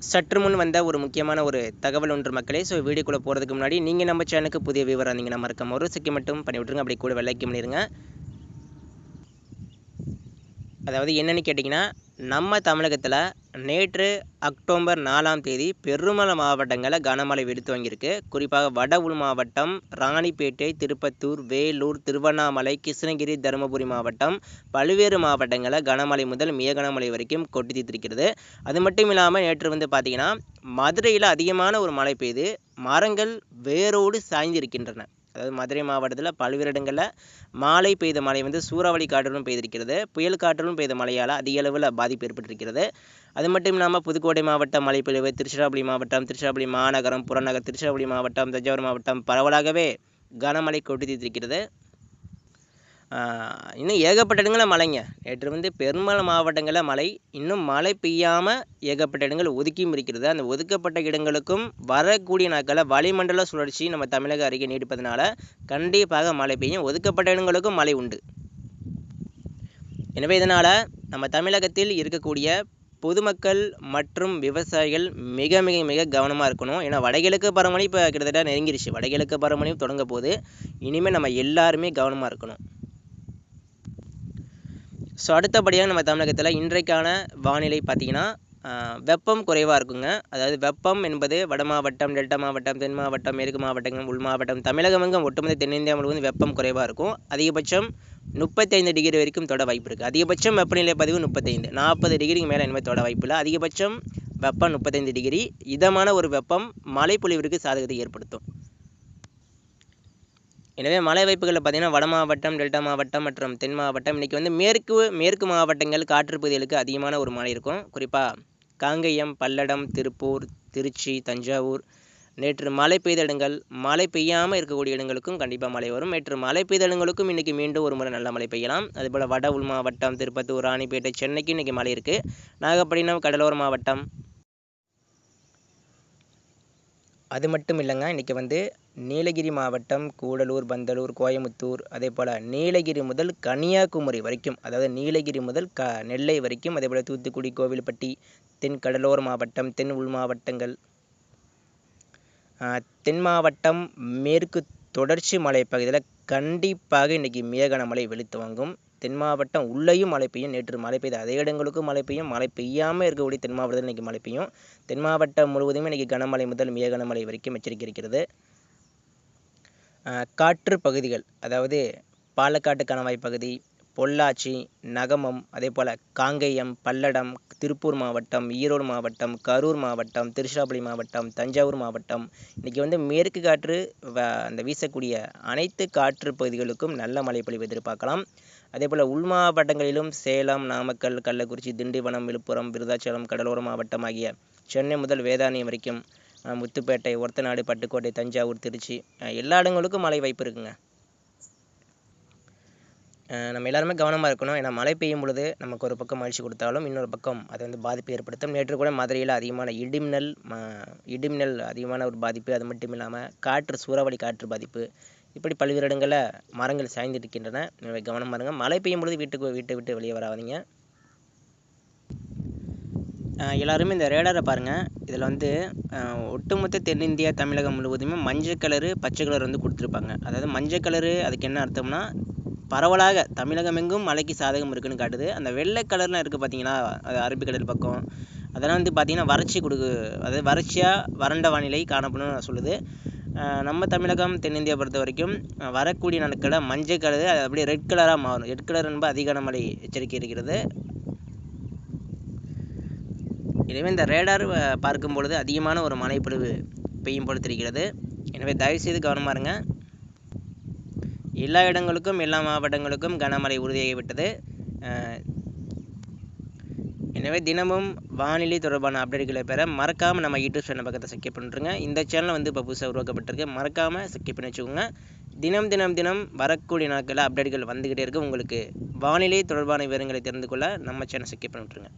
சற்று முன் வந்த ஒரு முக்கியமான ஒரு தகவல் ஒன்று மக்களே. ஸோ வீடியோக்குள்ளே போகிறதுக்கு முன்னாடி நீங்கள் நம்ம சேனலுக்கு புதிய விவரம் இருந்தீங்கன்னா மறக்காம ஒரு சிக்கி மட்டும் பண்ணி விட்ருங்க அப்படி கூட வெள்ளைக்கு பண்ணிடுங்க அதாவது என்னன்னு கேட்டிங்கன்னா நம்ம தமிழகத்தில் நேற்று அக்டோபர் நாலாம் தேதி பெருமள மாவட்டங்களில் கனமழை வெடித்து வாங்கியிருக்கு குறிப்பாக வட உள் மாவட்டம் ராணிப்பேட்டை திருப்பத்தூர் வேலூர் திருவண்ணாமலை கிருஷ்ணகிரி தருமபுரி மாவட்டம் பல்வேறு மாவட்டங்களில் கனமழை முதல் மிக கனமழை வரைக்கும் கொட்டி தீர்த்திருக்கிறது. அது மட்டும் இல்லாமல் நேற்று வந்து பார்த்திங்கன்னா மதுரையில் அதிகமான ஒரு மழை பெய்து மரங்கள் வேரோடு சாய்ந்திருக்கின்றன. அதாவது மதுரை மாவட்டத்தில் பல்வேறு இடங்களில் மாலை பெய்த மழை வந்து சூறாவளி காற்றுடன் பெய்திருக்கிறது. புயல் காற்றிலும் பெய்த மழையால் அதிக அளவில் பாதிப்பு ஏற்பட்டிருக்கிறது. அது மட்டும் இல்லாமல் புதுக்கோட்டை மாவட்டம் மழைப்பொழிவு திருச்சிராப்பள்ளி மாவட்டம் திருச்சிராப்பள்ளி மாநகரம் புறநகர் திருச்சிராப்பள்ளி மாவட்டம் தஞ்சாவூர் மாவட்டம் பரவலாகவே கனமழை கொட்டி தீர்த்திருக்கிறது. இன்னும் ஏகப்பட்ட இடங்களில் மழைங்க. நேற்று வந்து பெரும்பாலும் மாவட்டங்களில் மழை இன்னும் மழை பெய்யாமல் ஏகப்பட்ட இடங்கள் ஒதுக்கியும் இருக்கிறது. அந்த ஒதுக்கப்பட்ட இடங்களுக்கும் வரக்கூடிய நாட்களில் வளிமண்டல சுழற்சி நம்ம தமிழக அருகே நீடிப்பதனால கண்டிப்பாக மழை பெய்யும். ஒதுக்கப்பட்ட இடங்களுக்கும் மழை உண்டு. எனவே இதனால் நம்ம தமிழகத்தில் இருக்கக்கூடிய பொதுமக்கள் மற்றும் விவசாயிகள் மிக மிக மிக கவனமாக இருக்கணும். ஏன்னா வடகிழக்கு பருவமழை இப்போ கிட்டத்தட்ட நெருங்கிருச்சு. வடகிழக்கு பருவமழையும் தொடங்க போது இனிமேல் நம்ம எல்லாருமே கவனமாக இருக்கணும். ஸோ அடுத்தபடியாக நம்ம தமிழகத்தில் இன்றைக்கான வானிலை பார்த்திங்கன்னா வெப்பம் குறைவாக இருக்குங்க. அதாவது வெப்பம் என்பது வட மாவட்டம் டெல்டா மாவட்டம் தென் மாவட்டம் மேற்கு மாவட்டங்கள் உள் மாவட்டம் தமிழகமெங்கும் ஒட்டுமொத்த தென்னிந்தியா முழுவதும் வெப்பம் குறைவாக இருக்கும். அதிகபட்சம் முப்பத்தைந்து டிகிரி வரைக்கும் தொட வாய்ப்பு இருக்குது அதிகபட்சம் வெப்பநிலை பதிவு முப்பத்தைந்து. நாற்பது டிகிரிக்கு மேலே இனிமேல் தொட வாய்ப்பு இல்லை. அதிகபட்சம் வெப்பம் முப்பத்தைந்து டிகிரி. இதமான ஒரு வெப்பம் மழைப்பொழிவிற்கு சாதகத்தை ஏற்படுத்தும். எனவே மழை வாய்ப்புகளில் பார்த்தீங்கன்னா வட மாவட்டம் டெல்டா மாவட்டம் மற்றும் தென் மாவட்டம். இன்றைக்கி வந்து மேற்கு மேற்கு மாவட்டங்கள் காற்று பகுதிகளுக்கு அதிகமான ஒரு மழை இருக்கும். குறிப்பாக காங்கேயம் பல்லடம் திருப்பூர் திருச்சி தஞ்சாவூர். நேற்று மழை பெய்த இடங்கள் மழை பெய்யாமல் இருக்கக்கூடிய இடங்களுக்கும் கண்டிப்பாக மழை வரும். நேற்று மழை பெய்த இடங்களுக்கும் இன்றைக்கி மீண்டும் ஒரு முறை நல்ல மழை பெய்யலாம். அதுபோல் வட உள் மாவட்டம் திருப்பத்தூர் ராணிப்பேட்டை சென்னைக்கு இன்றைக்கி மழை இருக்குது நாகப்பட்டினம் கடலோர மாவட்டம். அது மட்டும் இல்லைங்க இன்றைக்கி வந்து நீலகிரி மாவட்டம் கூடலூர் பந்தலூர் கோயமுத்தூர் அதே போல் நீலகிரி முதல் கன்னியாகுமரி வரைக்கும் அதாவது நீலகிரி முதல் க நெல்லை வரைக்கும் அதே போல் தூத்துக்குடி கோவில்பட்டி தென் கடலோர மாவட்டம் தென் உள் மாவட்டங்கள். தென் மாவட்டம் மேற்கு தொடர்ச்சி மலைப்பகுதியில் கண்டிப்பாக இன்றைக்கி மேகனமழை வெளுத்து வாங்கும் தென் மாவட்டம் உள்ளேயும் மழை பெய்யும். நேற்று மழை பெய்து அதே இடங்களுக்கும் மழை பெய்யும். மழை பெய்யாமல் இருக்கக்கூடிய தென் மாவட்டத்தில் இன்றைக்கி மழை பெய்யும். தென் மாவட்டம் முழுவதுமே இன்றைக்கி கனமழை முதல் மிக கனமழை வரைக்கும் எச்சரிக்கை இருக்கிறது. காற்று பகுதிகள் அதாவது பாலக்காட்டு கணவாய் பகுதி பொள்ளாச்சி நகமம் அதே போல் காங்கேயம் பல்லடம் திருப்பூர் மாவட்டம் ஈரோடு மாவட்டம் கரூர் மாவட்டம் திருச்சிராப்பள்ளி மாவட்டம் தஞ்சாவூர் மாவட்டம். இன்றைக்கி வந்து மேற்கு காற்று அந்த வீசக்கூடிய அனைத்து காற்று பகுதிகளுக்கும் நல்ல மழை பொழிவு எதிர்பார்க்கலாம். அதே போல் உள் மாவட்டங்களிலும் சேலம் நாமக்கல் கள்ளக்குறிச்சி திண்டிவனம் விழுப்புரம் விருதாச்சலம் கடலோர மாவட்டம் ஆகிய சென்னை முதல் வேதாரண்யம் வரைக்கும் முத்துப்பேட்டை ஒரத்தநாடு பட்டுக்கோட்டை தஞ்சாவூர் திருச்சி. எல்லா இடங்களுக்கும் மழை வாய்ப்பு இருக்குங்க. நம்ம எல்லாருமே கவனமாக இருக்கணும். ஏன்னா மழை பெய்யும் பொழுது நமக்கு ஒரு பக்கம் மகிழ்ச்சி கொடுத்தாலும் இன்னொரு பக்கம் அது வந்து பாதிப்பு ஏற்படுத்தும். நேற்று கூட மதுரையில் அதிகமான இடிமின்னல் இடிமின்னல் அதிகமான ஒரு பாதிப்பு. அது மட்டும் இல்லாமல் காற்று சூறாவளி காற்று பாதிப்பு. இப்படி பல்வேறு இடங்களில் மரங்கள் சாய்ந்திருக்கின்றன. எனவே கவனமாக இருங்க. மழை பெய்யும் பொழுது வீட்டுக்கு வீட்டை விட்டு வெளியே வராதீங்க. எல்லாருமே இந்த ரேடாரை பாருங்கள் இதில் வந்து ஒட்டுமொத்த தென்னிந்தியா தமிழகம் முழுவதுமே மஞ்சள் கலரு பச்சை கலர் வந்து கொடுத்துருப்பாங்க. அதாவது மஞ்சள் கலரு அதுக்கு என்ன அர்த்தம்னா பரவலாக தமிழகம் எங்கும் மழைக்கு சாதகம் இருக்குன்னு காட்டுது. அந்த வெள்ளை கலர்லாம் இருக்குது பார்த்தீங்களா அது அரபிக்கடல் பக்கம். அதெல்லாம் வந்து பார்த்திங்கன்னா வறட்சி கொடுக்கு அதாவது வறட்சியாக வறண்ட வானிலை காணப்படும் சொல்லுது. நம்ம தமிழகம் தென்னிந்தியா பொறுத்த வரைக்கும் வரக்கூடிய நாட்களில் மஞ்சள் கலர் அது அப்படியே ரெட் கலராக மாறும். ரெட் கலர் என்பது அதிக மழை எச்சரிக்கை இருக்கிறது. எனவே இந்த ரேடார் பார்க்கும் பொழுது அதிகமான ஒரு மழைப்பொழிவு பெய்யும் போல தெரிகிறது. எனவே தயவுசெய்து கவனமாக இருங்க. எல்லா இடங்களுக்கும் எல்லா மாவட்டங்களுக்கும் கனமழை உறுதியாகிவிட்டது. எனவே தினமும் வானிலை தொடர்பான அப்டேட்களை பெற மறக்காமல் நம்ம யூடியூப் சேனல் பக்கத்தை சப்ஸ்கிரைப் பண்ணுறங்க இந்த சேனல் வந்து இப்போ புதுசாக உருவாக்கப்பட்டிருக்கு. மறக்காமல் சப்ஸ்கிரைப் பண்ணி வச்சுக்கோங்க. தினம் தினம் தினம் வரக்கூடிய நாட்களில் அப்டேட்கள் வந்துக்கிட்டே இருக்குது உங்களுக்கு வானிலை தொடர்பான விவரங்களை தெரிந்து கொள்ள நம்ம சேனல் சப்ஸ்கிரைப் பண்ணிட்டுருங்க